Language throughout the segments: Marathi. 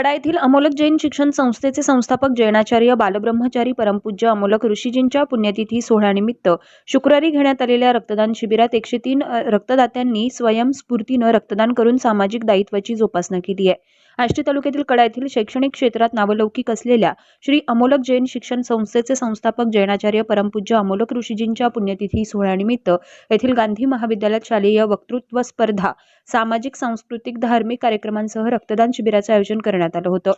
कडा येथील अमोलक जैन शिक्षण संस्थेचे संस्थापक जैनाचार्य बालब्रह्मचारी परमपूज्य अमोलक ऋषीजींच्या पुण्यतिथी सोहळ्यानिमित्त शुक्रवारी घेण्यात आलेल्या रक्तदान शिबिरात एकशे तीन रक्तदात्यांनी स्वयंस्फूर्तीनं रक्तदान करून सामाजिक दायित्वाची जोपासना केली आहे. आष्टी तालुक्यातील कडा येथील शैक्षणिक क्षेत्रात नावलौकिक असलेल्या श्री अमोलक जैन शिक्षण संस्थेचे संस्थापक जैनाचार्य परमपूज्य अमोलक ऋषीजींच्या पुण्यतिथी सोहळ्यानिमित्त येथील गांधी महाविद्यालयात शालेय वक्तृत्व स्पर्धा सामाजिक सांस्कृतिक धार्मिक कार्यक्रमांसह रक्तदान शिबिराचं आयोजन करण्यात आलं होतं.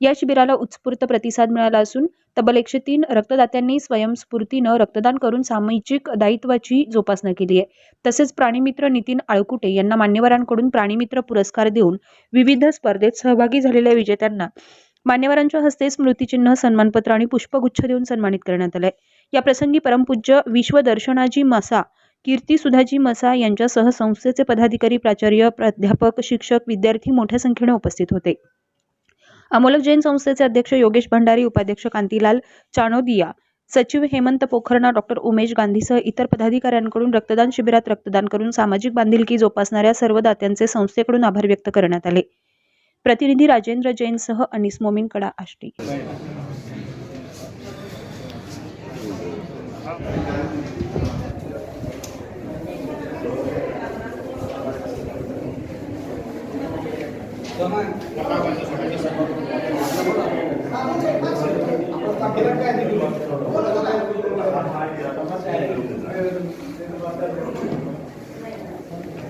या शिबिराला उत्स्फूर्त प्रतिसाद मिळाला असून तब्बल एकशे तीन रक्तदात्यांनी स्वयंस्फूर्तीनं रक्तदान करून सामाजिक दायित्वाची जोपासना केली आहे. तसेच प्राणीमित्र नितीन आळकुटे यांना मान्यवरांकडून प्राणीमित्र पुरस्कार देऊन विविध स्पर्धेत सहभागी झालेल्या विजेत्यांना मान्यवरांच्या हस्ते स्मृतिचिन्ह सन्मानपत्र आणि पुष्पगुच्छ देऊन सन्मानित करण्यात आलंय. या प्रसंगी परमपूज्य विश्वदर्शनाजी मसा कीर्ती सुधाजी मसा यांच्यासह संस्थेचे पदाधिकारी प्राचार्य प्राध्यापक शिक्षक विद्यार्थी मोठ्या संख्येने उपस्थित होते. अमोलक जैन संस्थेचे अध्यक्ष योगेश भंडारी उपाध्यक्ष कांतीलाल चानोदिया सचिव हेमंत पोखरणा डॉक्टर उमेश गांधीसह इतर पदाधिकाऱ्यांकडून रक्तदान शिबिरात रक्तदान करून सामाजिक बांधिलकी जोपासणाऱ्या सर्व दात्यांचे संस्थेकडून आभार व्यक्त करण्यात आले. प्रतिनिधी राजेंद्र जैनसह अनिस मोमीन कडा आष्टी.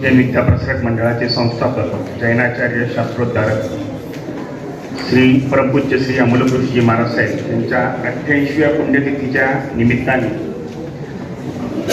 जैन विद्याप्रसारक मंडळाचे संस्थापक जैनाचार्य शास्त्रोद्धारक श्री परमपूज्य श्री अमोलक ऋषीजी महाराज साहेब यांच्या अठ्ठ्याऐंशीव्या पुण्यतिथीच्या निमित्ताने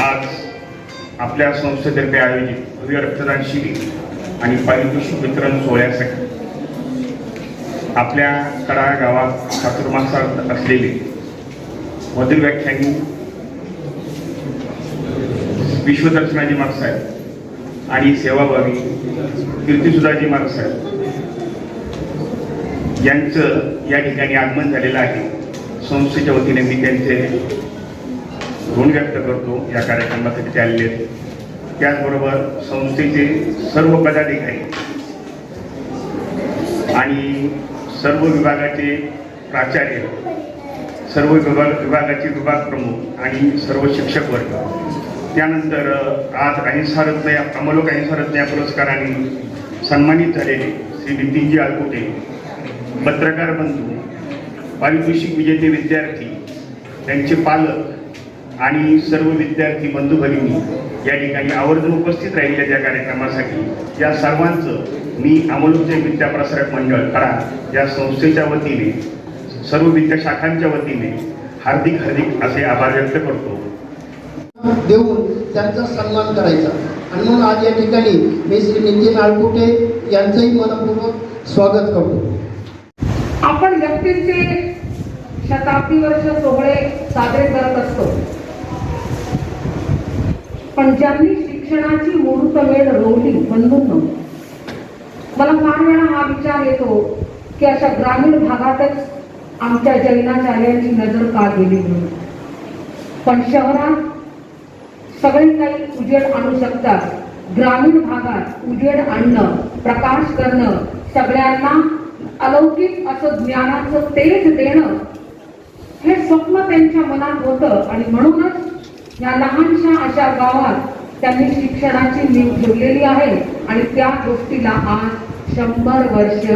आज आपल्या संस्थेतर्फे आयोजित भव्य रक्तदान शिबिर आणि पारितोषिक वितरण सोहळ्यासाठी आपल्या कडा गावात चातुर्मासात असलेले मधुर व्याख्यानी विश्वदर्शनाजी महाराज साहेब आणि सेवाभावी कीर्तिसुधाजी महाराज साहेब यांचं या ठिकाणी आगमन झालेलं आहे. संस्थेच्या वतीने मी त्यांचे ऋण व्यक्त करतो या कार्यक्रमासाठी ते आलेले आहेत. त्याचबरोबर संस्थेचे सर्व पदाधिकारी आणि सर्व विभागाचे प्राचार्य सर्व विभाग विभागाचे विभाग प्रमुख आणि सर्व शिक्षक वर्ग. त्यानंतर आज अहिंसारत्न या अमलोक अहिंसारत्न या पुरस्काराने सन्मानित झालेले श्री नितीनजी आलकुटे पत्रकार बंधू पारितोषिक विजेते विद्यार्थी त्यांचे पालक आणि सर्व विद्यार्थी बंधू भगिनी या ठिकाणी आवर्जून उपस्थित राहिलेल्या त्या कार्यक्रमासाठी या सर्वांचं मी अमोलकचे विद्याप्रसारक मंडळ कडा या संस्थेच्या वतीने सर्व विद्याशाखांच्या वतीने हार्दिक हार्दिक असे आभार व्यक्त करतो. देऊन त्यांचा सन्मान करायचा. आणि म्हणून आज या ठिकाणी मी श्री नितीन आळकुटे यांचंही मनपूर्वक स्वागत करतो. आपण व्यक्तींचे शताब्दी वर्ष सोहळे साजरे करत असतो. पण ज्यांनी शिक्षणाची मुहूर्तमेढ रोवली बंधूंनो मला फार वेळा हा विचार येतो की अशा ग्रामीण भागातच आमच्या जैनाचार्यांची नजर का गेली म्हणून. पण शहरात सगळे काही उजेड आणू शकतात. ग्रामीण भागात उजेड आणणं प्रकाश करणं सगळ्यांना अलौकिक असं ज्ञानाचं तेज देणं हे स्वप्न त्यांच्या मनात होतं आणि म्हणूनच या लहानशा अशा गावात त्यांनी शिक्षणाची नीव ठेवलेली आहे आणि त्या गोष्टीला आज शंभर वर्ष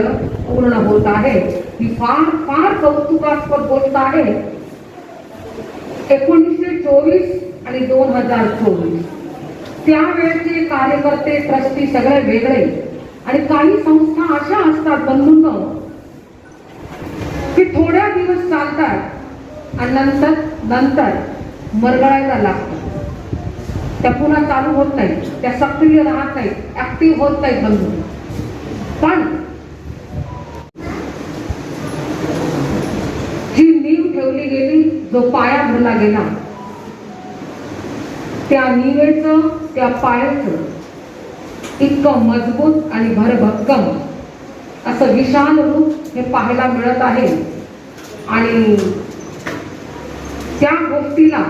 पूर्ण होत आहे. ही फार फार कौतुकास्पद गोष्ट आहे. एकोणीसशे चोवीस आणि दोन हजार चोवीस. त्यावेळचे कार्यकर्ते ट्रस्टी सगळे वेगळे. आणि काही संस्था अशा असतात बंधूंनो थोड्या दिवस चालतात आणि नंतर नंतर मरगळायला लागतो. त्या पुन्हा चालू होत नाही त्या सक्रिय राहत नाही ऍक्टिव्ह होत नाही बंधू. पण जी नीव ठेवली गेली जो पाया भरला गेला. त्या नीवेचं त्या पायाचं इतकं मजबूत आणि भरभक्कम असं विशाल रूप हे पाहायला मिळत आहे. आणि त्या गोष्टीला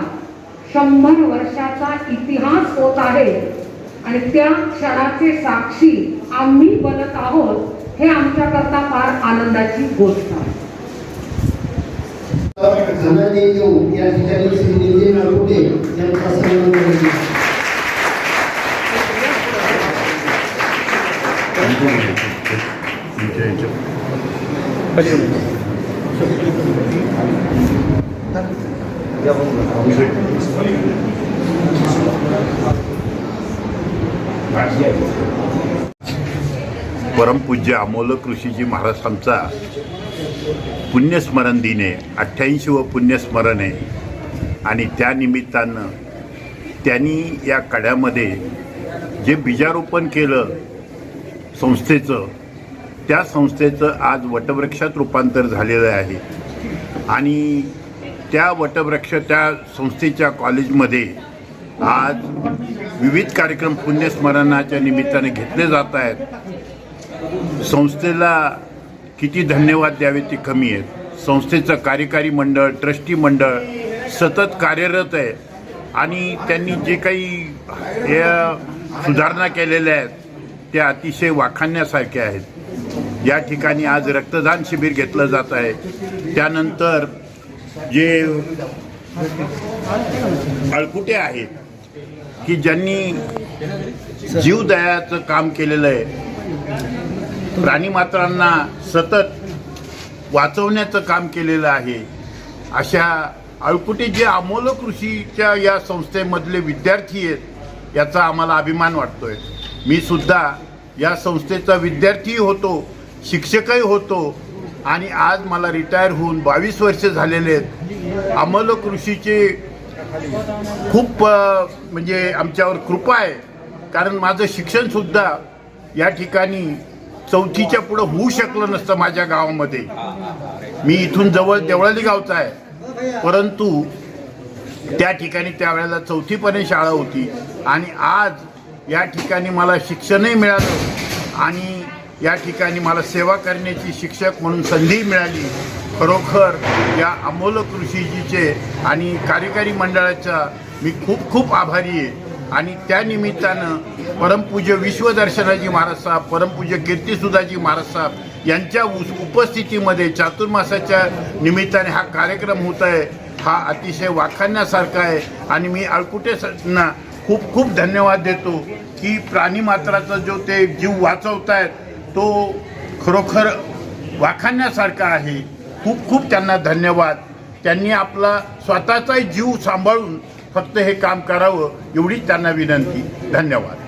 शंभर वर्षाचा इतिहास होत आहे. आणि त्या क्षणाचे साक्षी आम्ही बनत आहोत हे आमच्याकरता फार आनंदाची गोष्ट आहे. या ठिकाणी श्री नितीन यांचा सन्मान करायचा परमपूज्य अमोल ऋषीजी महाराजांचा पुण्यस्मरण दिन आहे अठ्ठ्याऐंशी व पुण्यस्मरण आहे आणि त्यानिमित्तानं त्यांनी या कड्यामध्ये जे बीजारोपण केलं संस्थेचं त्या संस्थेचं आज वटवृक्षात रूपांतर झालेलं आहे. आणि त्या वटवृक्ष त्या संस्थेच्या कॉलेजमध्ये आज विविध कार्यक्रम पुण्यस्मरणाच्या निमित्ताने घेतले जात आहेत. संस्थेला किती धन्यवाद द्यावे ते कमी आहेत. संस्थेचं कार्यकारी मंडळ ट्रस्टी मंडळ सतत कार्यरत आहे. आणि त्यांनी जे काही हे सुधारणा केलेल्या आहेत त्या अतिशय वाखाणण्यासारख्या आहेत. या ठिकाणी आज रक्तदान शिबिर घेतलं जात आहे. त्यानंतर जे अळकुटे आहेत की ज्यांनी जीवदयाचं काम केलेलं आहे प्राणीमात्रांना सतत वाचवण्याचं काम केलेलं आहे अशा अळकुटे जे अमोल कृषीच्या या संस्थेमधले विद्यार्थी आहेत याचा आम्हाला अभिमान वाटतोय. मी सुद्धा या संस्थेचा विद्यार्थी होतो शिक्षकही होतो आणि आज मला रिटायर होऊन बावीस वर्ष झालेले आहेत. आम्हाला कृषीचे खूप म्हणजे आमच्यावर कृपा आहे. कारण माझं शिक्षणसुद्धा या ठिकाणी चौथीच्या पुढं होऊ शकलं नसतं माझ्या गावामध्ये. मी इथून जवळ देवळाली गावचा आहे. परंतु त्या ठिकाणी त्यावेळेला चौथीपर्यंत शाळा होती. आणि आज या ठिकाणी मला शिक्षणही मिळालं. आणि या ठिकाणी मला सेवा करण्याची शिक्षक म्हणून संधी मिळाली. खरोखर या अमोल कृषीजीचे आणि कार्यकारी मंडळाचा मी खूप खूप आभारी आहे. आणि त्यानिमित्तानं परमपूज्य विश्वदर्शनाजी महाराज साहेब परमपूज्य कीर्तिसुधाजी महाराज साहेब यांच्या उ उपस्थितीमध्ये चातुर्मासाच्या निमित्ताने हा कार्यक्रम होत आहे. हा अतिशय वाखाणण्यासारखा आहे. आणि मी अळकुटेंना खूप खूप धन्यवाद देतो की प्राणीमात्राचा जो ते जीव वाचवतायत तो खरोखर वाखाण्यासारखा आहे. खूप खूप त्यांना धन्यवाद. त्यांनी आपला स्वतःचाही जीव सांभाळून फक्त हे काम करावं एवढीच त्यांना विनंती. धन्यवाद.